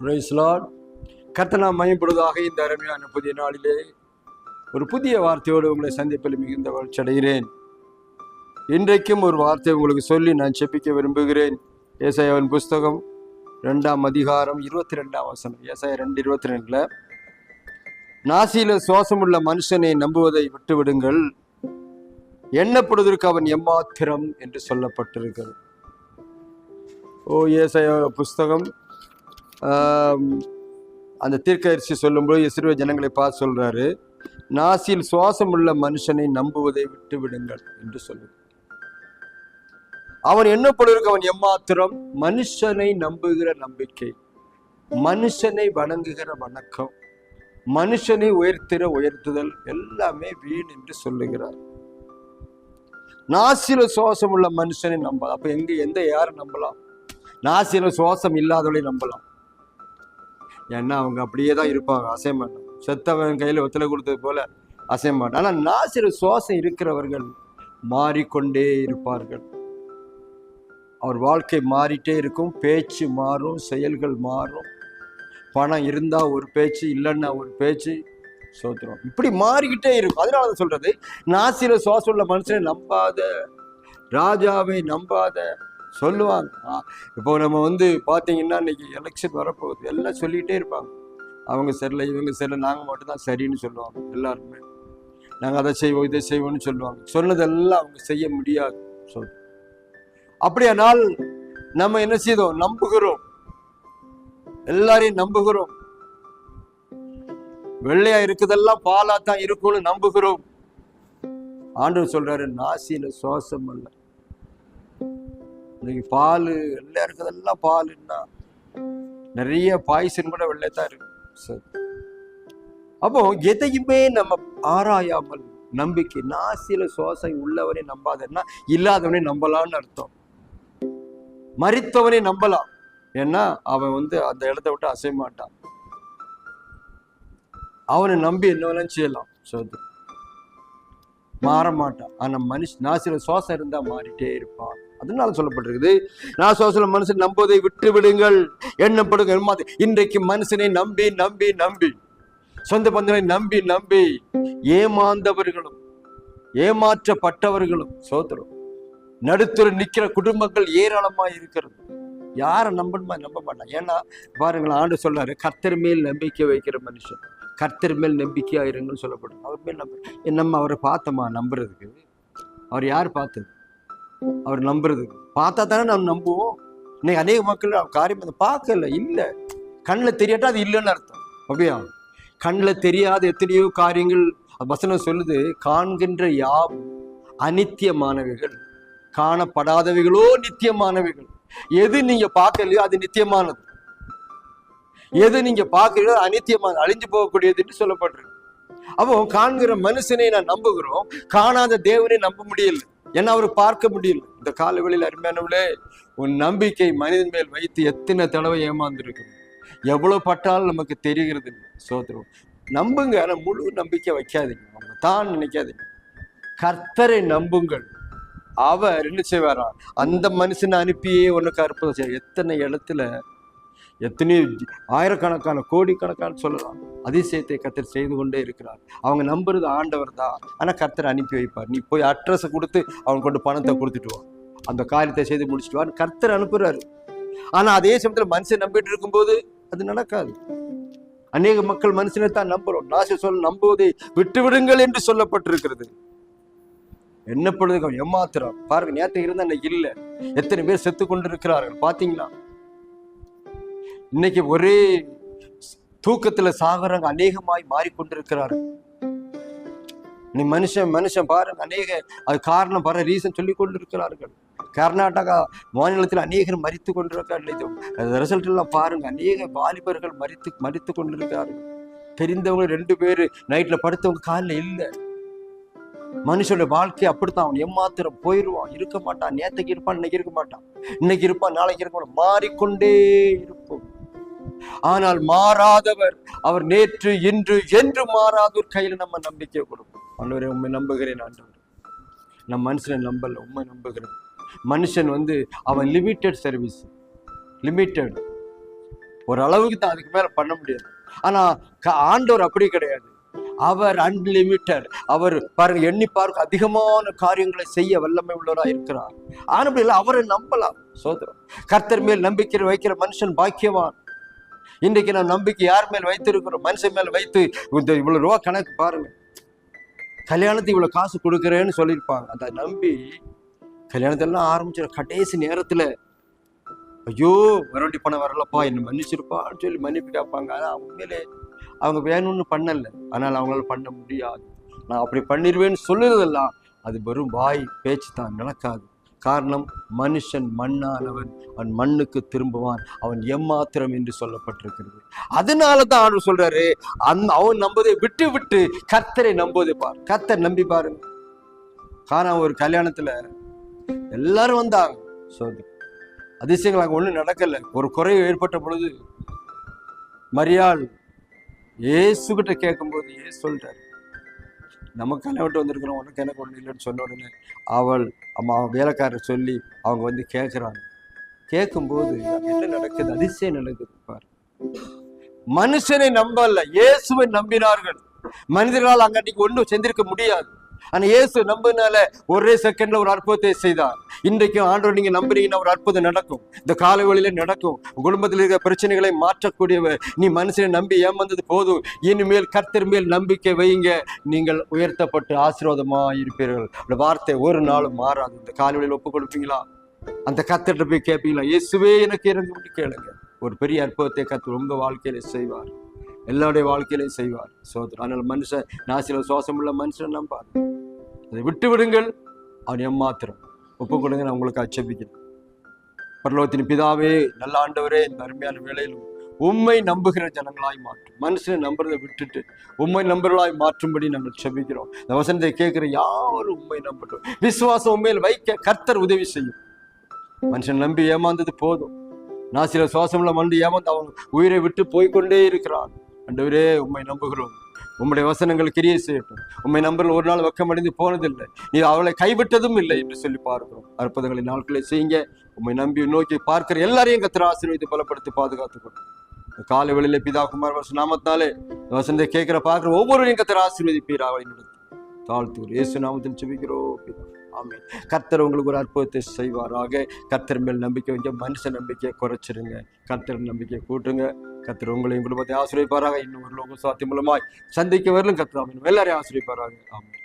Price கர்த்தனா மயப்படுவதாக இந்த அருமையான புதிய நாளிலே ஒரு புதிய வார்த்தையோடு உங்களை சந்திப்பில் மிகுந்த வளர்ச்சி அடைகிறேன். இன்றைக்கும் ஒரு வார்த்தை உங்களுக்கு சொல்லி நான் செப்பிக்க விரும்புகிறேன். ஏசாயாவின் புஸ்தகம் ரெண்டாம் அதிகாரம் இருபத்தி ரெண்டாம் வசனம். ஏசாய ரெண்டு இருபத்தி ரெண்டுல நாசியில சுவாசமுள்ள மனுஷனை நம்புவதை விட்டுவிடுங்கள். எண்ணப்படுவதற்கு அவன் எம்மாத்திரம் என்று சொல்லப்பட்டிருக்கிறது. ஓ ஏசாய புஸ்தகம் அந்த தீர்க்கதரிசி சொல்லும்போது இஸ்ரோ ஜனங்களை பார்த்து சொல்றாரு நாசியில் சுவாசம் உள்ள மனுஷனை நம்புவதை விட்டு விடுங்கள் என்று சொல்லு அவன் எண்ணப்படுவதற்கு அவன் எம்மாத்திரம் மனுஷனை நம்புகிற நம்பிக்கை மனுஷனை வணங்குகிற வணக்கம் மனுஷனை உயர்த்திற உயர்த்துதல் எல்லாமே வீண் என்று சொல்லுகிறார். நாசில சுவாசம் உள்ள மனுஷனை நம்ப அப்ப எங்க எந்த யாரை நம்பலாம்? நாசில சுவாசம் இல்லாதவளை நம்பலாம். ஏன்னா அவங்க அப்படியே தான் இருப்பாங்க. அசைய மாட்டாங்க செத்தவன் கையில் ஒத்தலை கொடுத்தது போல அசைய மாட்டான் ஆனால் நாசிர சுவாசம் இருக்கிறவர்கள் மாறிக்கொண்டே இருப்பார்கள். அவர் வாழ்க்கை மாறிட்டே இருக்கும். பேச்சு மாறும் செயல்கள் மாறும். பணம் இருந்தால் ஒரு பேச்சு இல்லைன்னா ஒரு பேச்சு சோத்துறோம் இப்படி மாறிக்கிட்டே இருக்கும். அதனால தான் சொல்கிறது நாசிர சுவாசம் உள்ள மனுஷனை நம்பாத ராஜாவை நம்பாத சொல்லுவாங்க. இப்போ நம்ம வந்து பார்த்தீங்கன்னா இன்னைக்கு எலெக்ஷன் வரப்போகுது. எல்லாம் சொல்லிகிட்டே இருப்பாங்க. அவங்க சரியில்லை இவங்க சரியில்லை நாங்கள் மட்டும்தான் சரின்னு சொல்லுவாங்க எல்லாருமே. நாங்கள் அதை செய்வோம் இதை செய்வோம்னு சொல்லுவாங்க. சொன்னதெல்லாம் அவங்க செய்ய முடியாது. சொல். அப்படியானால் நம்ம என்ன செய்தோம்? நம்புகிறோம். எல்லாரையும் நம்புகிறோம். வெள்ளையா இருக்குதெல்லாம் பாலா தான் இருக்கும்னு நம்புகிறோம். ஆண்டவர் சொல்றாரு நாசியில சுவாசம் அல்ல. இன்னைக்கு பால் எல்லாம் இருக்கிறதெல்லாம் பாலுன்னா நிறைய பாய்சன் கூட வெள்ளை தான் இருக்கு சரி. அப்போ எதையுமே நம்ம ஆராயாமல் நம்பிக்கை நாசியில சுவாசம் உள்ளவனை நம்பாதன்னா இல்லாதவனை நம்பலாம்னு அர்த்தம். மறித்தவனை நம்பலாம். ஏன்னா அவன் வந்து அந்த இடத்த விட்டு அசைய மாட்டான். அவனை நம்பி என்ன வேணாலும் செய்யலாம் சோதரி மாற மாட்டான். ஆனா மனுஷன் நாசில சுவாசம் இருந்தா மாறிட்டே இருப்பான். அதனால சொல்லப்பட்டிருக்குது. நான் சோசல மனுஷன் நம்புவதை விட்டு விடுங்கள். எண்ணப்படுங்க இன்றைக்கு மனுஷனை நம்பி நம்பி நம்பி. சொந்த பந்தனை நம்பி நம்பி. ஏமாந்தவர்களும் ஏமாற்றப்பட்டவர்களும் சோதரும் நடுத்தர நிற்கிற குடும்பங்கள் ஏராளமா இருக்கிறது. யாரை நம்பணுமா? நம்ப மாட்டான். ஏன்னா பாருங்களேன் ஆண்டு சொல்றாரு கர்த்தர் மேல் நம்பிக்கை வைக்கிற மனுஷன். கர்த்தர் மேல் நம்பிக்கையாயிருங்கன்னு சொல்லப்படும் அவர் மேல் நம்ப நம்ம அவரை பார்த்தோமா? நம்புறதுக்கு. அவர் யார் பார்த்தது? அவர் நம்புறது. பார்த்தா தானே நம்ம நம்புவோம். இன்னைக்கு அநேக மக்கள் அவர் காரியம் அதை பார்க்கல இல்லை. கண்ணில் தெரியாட்டா அது இல்லைன்னு அர்த்தம். அப்படியா? கண்ணில் தெரியாத எத்தனையோ காரியங்கள் வசனம் சொல்லுது. காண்கின்ற யாவும் அனித்தியமானவைகள் காணப்படாதவைகளோ நித்தியமானவைகள். எது நீங்க பார்க்கலையோ அது நித்தியமானது. எது நீங்க பார்க்கலையோ அது அழிஞ்சு போகக்கூடியதுன்னு என்று அப்போ காண்கிற மனுஷனை நான் நம்புகிறோம். காணாத தேவனை நம்ப முடியல. ஏன்னா அவர் பார்க்க முடியல. இந்த காலவெளியில் அருமையானவளே உன் நம்பிக்கை மனிதன் மேல் வைத்து எத்தனை தடவை ஏமாந்துருக்கு எவ்வளோ பட்டாலும் நமக்கு தெரிகிறது இல்லை சோதரம் நம்புங்க ஆனால் முழு நம்பிக்கை வைக்காதீங்க. அவங்க தான் நினைக்காதீங்க. கர்த்தரை நம்புங்கள். அவர் என்ன செய்வாரா? அந்த மனுஷனை அனுப்பியே உனக்கு அற்புதம் செய்வார். எத்தனை இடத்துல எத்தனையோ ஆயிரக்கணக்கான கோடிக்கணக்கான சொல்லலாம். அதிசயத்தை கத்தர் செய்து கொண்டே இருக்கிறார். அவங்க நம்புறது ஆண்டவர் தான். ஆனால் கர்த்தர் அனுப்பி வைப்பார். நீ போய் அட்ரஸை கொடுத்து அவன் கொண்டு பணத்தை கொடுத்துட்டு வா. அந்த காரியத்தை செய்து முடிச்சுட்டு வான்னு கர்த்தர் அனுப்புறாரு. ஆனால் அதே சமயத்தில் மனுஷன் நம்பிட்டு இருக்கும்போது அது நடக்காது. அநேக மக்கள் மனுஷனை தான் நம்புறோம். நாச சொல் நம்புவதை விட்டு விடுங்கள் என்று சொல்லப்பட்டிருக்கிறது. என்ன பொழுது ஏமாத்திரம் பாருங்க நேற்று இருந்தா இன்னைக்கு இல்லை. எத்தனை பேர் செத்து கொண்டு இருக்கிறார்கள் பாத்தீங்களா? இன்னைக்கு ஒரே தூக்கத்துல சாகுறவங்க அநேகமாய் மாறிக்கொண்டிருக்கிறார்கள் நீ மனுஷன் மனுஷன் பாருங்க அநேக அது காரணம் பாரு ரீசன் சொல்லி கொண்டிருக்கிறார்கள். கர்நாடகா மாநிலத்தில் அநேகர் மறித்து கொண்டிருக்கிறார்கள் ரிசல்ட் எல்லாம் பாருங்க அநேக வாலிபர்கள் மறித்து மறித்து கொண்டிருக்கிறார்கள். தெரிந்தவங்க ரெண்டு பேர் நைட்ல படுத்தவங்க காலில் இல்லை. மனுஷனுடைய வாழ்க்கை அப்படித்தான் அவன் ஏமாத்திரம் போயிடுவான் இருக்க மாட்டான் நேற்றுக்கு இருப்பான் இன்னைக்கு இருக்க மாட்டான். இன்னைக்கு இருப்பான் நாளைக்கு இருக்க மாட்டான். மாறிக்கொண்டே இருப்போம். ஆனால் மாறாதவர். அவர் நேற்று இன்று என்று மாறாதவர் கையில நம்ம நம்பிக்கை கொடுப்போம். ஆண்டவரே உண்மை நம்புகிறேன் ஆண்டவர். நம் மனுஷனை நம்பல உண்மை நம்புகிறேன். மனுஷன் வந்து அவன் லிமிட்டெட் சர்வீஸ் லிமிட்டெட் ஒரு அளவுக்கு தான் அதுக்கு மேல பண்ண முடியாது. ஆனா ஆண்டவர் அப்படி கிடையாது. அவர் அன்லிமிட்டட் அவர் பாருங்க எண்ணி பார்க்க அதிகமான காரியங்களை செய்ய வல்லமை உள்ளவராக இருக்கிறார். ஆனபடியில் அவரை நம்பலாம். சோதரம். கர்த்தர் மேல் நம்பிக்கை வைக்கிற மனுஷன் பாக்கியவான். இன்றைக்கு நான் நம்பிக்கை யார் மேல் வைத்திருக்கிறோம்? மனுஷன் மேல் வைத்து இந்த இவ்வளவு ரூபா கணக்கு பாருங்க. கல்யாணத்துக்கு இவ்வளவு காசு கொடுக்குறேன்னு சொல்லியிருப்பாங்க. அதை நம்பி கல்யாணத்தெல்லாம் ஆரம்பிச்சிட கடைசி நேரத்துல ஐயோ மறுபடி பணம் வரலப்பா என்ன மன்னிச்சிருப்பான்னு சொல்லி மன்னிப்பு கேட்பாங்க. ஆனா உண்மையிலே அவங்க வேணும்னு பண்ணல. ஆனால் அவங்களால பண்ண முடியாது. நான் அப்படி பண்ணிடுவேன்னு சொல்லுறதெல்லாம் அது வெறும் வாய் பேச்சு தான் நடக்காது. காரணம் மனுஷன் மண்ணானவன். அவன் மண்ணுக்கு திரும்புவான். அவன் எம்மாத்திரம் என்று சொல்லப்பட்டிருக்கிறது. அதனால தான் ஆண்டு சொல்றாரு அந் அவன் நம்பதை விட்டு விட்டு கத்தரை நம்புவதை பார். கத்தர் நம்பி பாருங்க. காரணம் ஒரு கல்யாணத்துல எல்லாரும் வந்தாங்க. சொல்லு அதிசயங்கள் அங்கே ஒன்றும் நடக்கலை. ஒரு குறைவு ஏற்பட்ட பொழுது மரியாள் ஏசுகிட்ட கேட்கும்போது ஏசு சொல்றாரு நமக்கு விட்டு வந்திருக்கிறோம். உனக்கு எனக்கு ஒன்றும் இல்லைன்னு சொன்ன உடனே அவள் அம்மா வேலைக்காரர் சொல்லி அவங்க வந்து கேட்குறாங்க. கேட்கும்போது என்ன நடக்குது? அதிசயம் நடக்குது பாரு. மனுஷனை நம்பல. இயேசுவை நம்பினார்கள். மனிதர்களால் அங்கன்னைக்கு ஒன்றும் செஞ்சிருக்க முடியாது. ஆனா இயேசு நம்பினால ஒரே செகண்ட்ல ஒரு அற்புதத்தை செய்தார். இன்றைக்கும் ஆண்டவர் நீங்க நம்புறீங்கன்னா ஒரு அற்புதம் நடக்கும். இந்த காலை வழியில நடக்கும். குடும்பத்தில் இருக்கிற பிரச்சனைகளை மாற்றக்கூடியவர். நீ மனுஷனை நம்பி ஏமாந்தது போதும். இனிமேல் கர்த்தர் மேல் நம்பிக்கை வையுங்க. நீங்கள் உயர்த்தப்பட்டு ஆசீர்வாதமா இருப்பீர்கள். அந்த வார்த்தை ஒரு நாளும் மாறாது. இந்த காலை வழியில் ஒப்பு கொடுப்பீங்களா? அந்த கர்த்தர்கிட்ட போய் கேட்பீங்களா? இயேசுவே எனக்கு இறங்கி கேளுங்க. ஒரு பெரிய அற்புதத்தை கத்து உங்க வாழ்க்கையில செய்வார். எல்லாருடைய வாழ்க்கையிலையும் செய்வார். சோதர் அதனால மனுஷன் நாசில சுவாசம் உள்ள மனுஷன் நம்பார் அதை விட்டு விடுங்கள் அவன் எம்மாத்திரம் ஒப்பு கொடுங்க நான் உங்களுக்கு அச்சபிக்கிறேன். பரலோகத்தின் பிதாவே நல்ல ஆண்டவரே இந்த அருமையான வேலையிலும் உண்மை நம்புகிற ஜனங்களாய் மாற்றும். மனுஷனை நம்புறதை விட்டுட்டு உண்மை நம்பர்களாய் மாற்றும்படி நாங்கள் செபிக்கிறோம் இந்த வசனத்தை கேட்கிற யாரும் உண்மை நம்பட்டும். விசுவாசம் உண்மையில் வைக்க கர்த்தர் உதவி செய்யும். மனுஷன் நம்பி ஏமாந்தது போதும். நாசில சுவாசம்ல மண்டு ஏமாந்து அவன் உயிரை விட்டு போய்கொண்டே இருக்கிறான். ஆண்டவரே உம்மை நம்புகிறோம். உம்முடைய வசனங்கள் கிரியை செய்யட்டும். உம்மை நம்பரில் ஒரு நாள் வெக்கமடைந்து போனதில்லை. நீ அவளை கைவிட்டதும் இல்லை என்று சொல்லி பார்க்கிறோம். அற்புதங்களை நாட்களை செய்யுங்க. உம்மை நம்பி நோக்கி பார்க்கிற எல்லாரையும் கத்திர ஆசீர்வதித்து பலப்படுத்தி பாதுகாத்துக்கணும் காலை வெளியில பிதா குமார் வருஷ நாமத்தாலே இந்த வசனத்தை கேட்கிற பார்க்கிற ஒவ்வொருவரையும் கத்திர ஆசீர்வதிப்பீர் அவளை நடத்தி தாழ்த்து இயேசு நாமத்தில் செபிக்கிறோம் பிதா. ஆமீன். கர்த்தர் உங்களுக்கு ஒரு அற்புதத்தை செய்வாராக. கர்த்தர் மேல் நம்பிக்கை வைங்க மனுஷ நம்பிக்கையை குறைச்சிருங்க. கர்த்தர் நம்பிக்கையை கூட்டுங்க. கர்த்தர் உங்களையும் குடும்பத்தை ஆசிரியப்பாராக இன்னும் ஒரு லோகம் சாத்தியம் மூலமாய் சந்திக்க வரலும் கர்த்தர் ஆமீன். எல்லாரையும் ஆசிரியப்பாராக ஆமென்.